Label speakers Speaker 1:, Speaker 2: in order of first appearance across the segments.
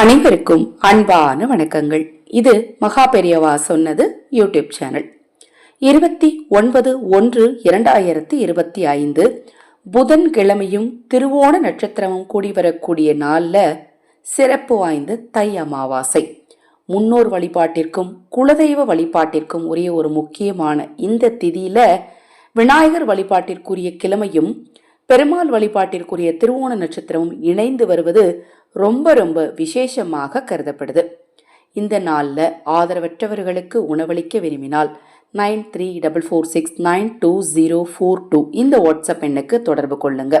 Speaker 1: அனைவருக்கும் அன்பான வணக்கங்கள். இது மகா பெரியவா சொன்னது யூடியூப் சேனல். இருபத்தி ஒன்பது ஒன்று இரண்டாயிரத்தி இருபத்தி ஐந்து புதன்கிழமையும் திருவோண நட்சத்திரமும் கூடி வரக்கூடிய நாளில் சிறப்பு வாய்ந்த தை அமாவாசை. முன்னோர் வழிபாட்டிற்கும் குலதெய்வ வழிபாட்டிற்கும் உரிய ஒரு முக்கியமான இந்த திதியில விநாயகர் வழிபாட்டிற்குரிய கிழமையும் பெருமாள் வழிபாட்டிற்குரிய திருவோண நட்சத்திரமும் இணைந்து வருவது ரொம்ப ரொம்ப விசேஷமாக கருதப்படுது. இந்த நாளில் ஆதரவற்றவர்களுக்கு உணவளிக்க விரும்பினால் nine three double four six nine two zero four two இந்த வாட்ஸ்அப் எண்ணுக்கு தொடர்பு கொள்ளுங்க.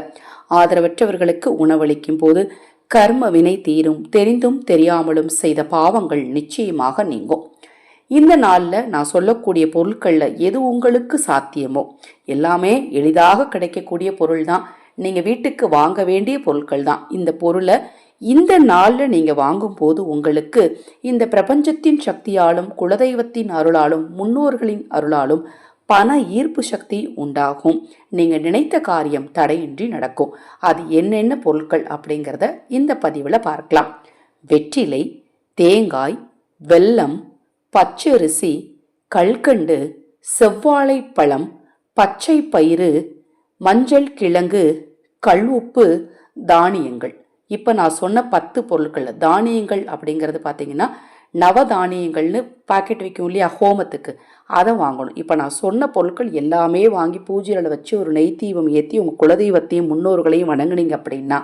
Speaker 1: ஆதரவற்றவர்களுக்கு உணவளிக்கும் போது கர்ம வினை தீரும் தெரிந்தும் தெரியாமலும் செய்த பாவங்கள் நிச்சயமாக நீங்கும். இந்த நாளில் நான் சொல்லக்கூடிய பொருட்களில் எது உங்களுக்கு சாத்தியமோ? எல்லாமே எளிதாக கிடைக்கக்கூடிய பொருள் தான் நீங்கள் வீட்டுக்கு வாங்க வேண்டிய பொருட்கள் தான் இந்த பொருளை இந்த நாளில் நீங்கள் வாங்கும்போது உங்களுக்கு இந்த பிரபஞ்சத்தின் சக்தியாலும் குலதெய்வத்தின் அருளாலும் முன்னோர்களின் அருளாலும் பண ஈர்ப்பு சக்தி உண்டாகும். நீங்கள் நினைத்த காரியம் தடையின்றி நடக்கும். அது என்னென்ன பொருட்கள் அப்படிங்கிறத இந்த பதிவில் பார்க்கலாம். வெற்றிலை தேங்காய் வெல்லம் பச்சரிசி கல்கண்டு செவ்வாழை பழம் பச்சை பயிறு மஞ்சள் கிழங்கு கல் உப்பு தானியங்கள். இப்போ நான் சொன்ன பத்து பொருட்கள் தானியங்கள் அப்படிங்கிறது பார்த்தீங்கன்னா நவதானியங்கள்னு பாக்கெட் வைக்கும் இல்லையா ஹோமத்துக்கு. அதை வாங்கணும். இப்போ நான் சொன்ன பொருட்கள் எல்லாமே வாங்கி பூஜையில் வச்சு ஒரு நெய் தீபம் ஏற்றி உங்கள் குலதெய்வத்தையும் முன்னோர்களையும் வணங்குனீங்க அப்படின்னா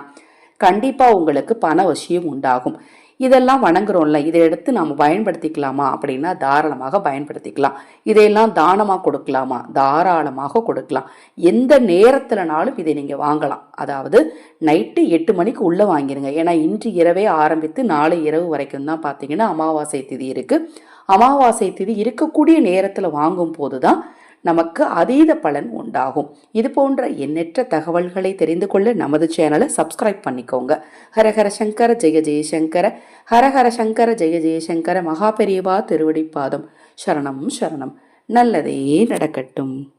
Speaker 1: கண்டிப்பாக உங்களுக்கு பண வசியம் உண்டாகும். இதெல்லாம் வணங்குறோம்ல இதை எடுத்து நாம் பயன்படுத்திக்கலாமா அப்படின்னா தாராளமாக பயன்படுத்திக்கலாம். இதையெல்லாம் தானமாக கொடுக்கலாமா? தாராளமாக கொடுக்கலாம். எந்த நேரத்திலனாலும் இதை நீங்கள் வாங்கலாம். அதாவது நைட்டு எட்டு மணிக்கு உள்ளே வாங்கிடுங்க ஏன்னா இன்று இரவே ஆரம்பித்து நாளை இரவு வரைக்கும் தான் பார்த்தீங்கன்னா அமாவாசை திதி இருக்குது அமாவாசை திதி இருக்கக்கூடிய நேரத்தில் வாங்கும் போது தான் நமக்கு அதீத பலன் உண்டாகும். இது போன்ற எண்ணற்ற தகவல்களை தெரிந்து கொள்ள நமது சேனலை சப்ஸ்கிரைப் பண்ணிக்கோங்க. ஹரஹர சங்கர ஜெய ஜெயசங்கர ஹரஹர சங்கர ஜெய ஜெயசங்கர மகாபெரியவா திருவடிப்பாதம் சரணம் சரணம். நல்லதே நடக்கட்டும்.